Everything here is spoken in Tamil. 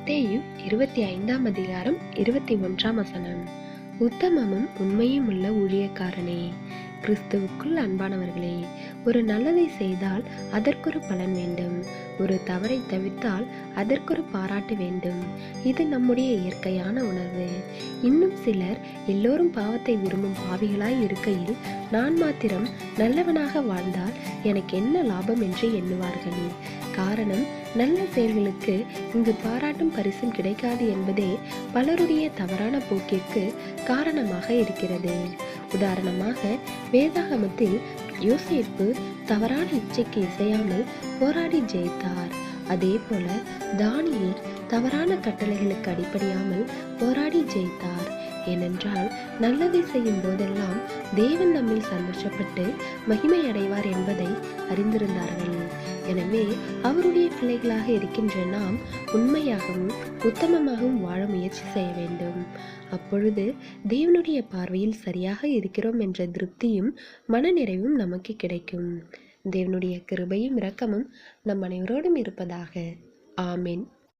மத்தேயு இருபத்தி ஐந்தாம் அதிகாரம் இருபத்தி ஒன்றாம் வசனம். உத்தமமும் உண்மையும் உள்ள ஊழியக்காரனே கிறிஸ்துவுக்குள் அன்பானவர்களே ஒரு நல்லதை செய்தால் அதற்கொரு பலன் வேண்டும். ஒரு தவறை தவிர்த்தால் அதற்கொரு பாராட்டு வேண்டும். இது நம்முடைய இயற்கையான உணர்வு. இன்னும் சிலர் எல்லோரும் பாவத்தை விரும்பும் பாவிகளாய் இருக்கையில் நான் மாத்திரம் நல்லவனாக வாழ்ந்தால் எனக்கு என்ன லாபம் என்று எண்ணுவார்கள். காரணம் நல்ல செயல்களுக்கு இங்கு பாராட்டும் பரிசும் கிடைக்காது என்பதே பலருடைய தவறான போக்கிற்கு காரணமாக இருக்கிறது. உதாரணமாக வேதாகமத்தில் யோசிப்பு தவறான இச்சைக்கு இசையாமல் போராடி ஜெயித்தார். அதே போல தானியர் தவறான கட்டளைகளுக்கு அடிப்படையாமல் போராடி ஜெயித்தார். ஏனென்றால் நல்லதை செய்யும் போதெல்லாம் தேவன் நம்மில் சந்தோஷப்பட்டு மகிமை அடைவார் என்பதை அறிந்திருந்தார்கள். எனவே அவருடைய பிள்ளைகளாக இருக்கின்ற நாம் உண்மையாகவும் உத்தமமாகவும் வாழ முயற்சி செய்ய வேண்டும். அப்பொழுது தேவனுடைய பார்வையில் சரியாக இருக்கிறோம் என்ற திருப்தியும் மனநிறைவும் நமக்கு கிடைக்கும். தேவனுடைய கிருபையும் இரக்கமும் நம் அனைவரோடும் இருப்பதாக. ஆமென்.